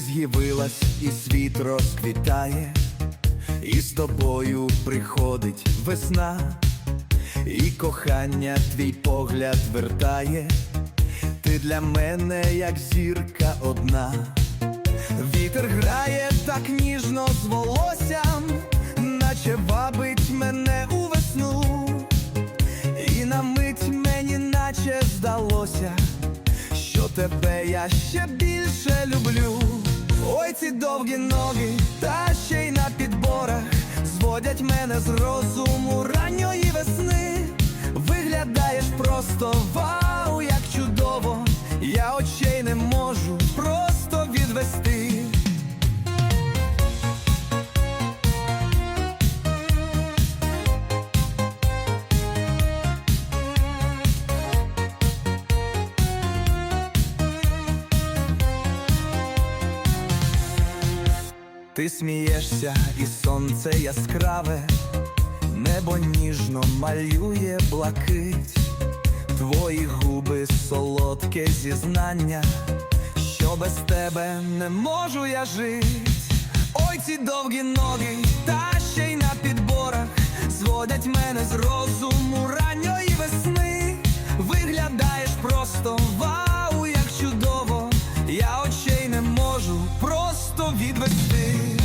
появилась і світ розквітає, і з тобою приходить весна, і кохання твій погляд вертає, ти для мене як зірка одна. Вітер грає так ніжно з волоссям, наче вабить мене у весну, і на мить мені наче здалося, тебе я ще більше люблю. Довгі ноги, та ще й на підборах, зводять мене з розуму ранньої весни. Виглядаєш просто вау, як чудово, я очей не можу Ти смієшся, і сонце яскраве, небо ніжно малює блакить, твої губи солодке зізнання, що без тебе не можу я жить. Ой, ці довгі ноги, та ще й на підборах, зводять мене з розуму ранньої весни, виглядаєш просто. відвести.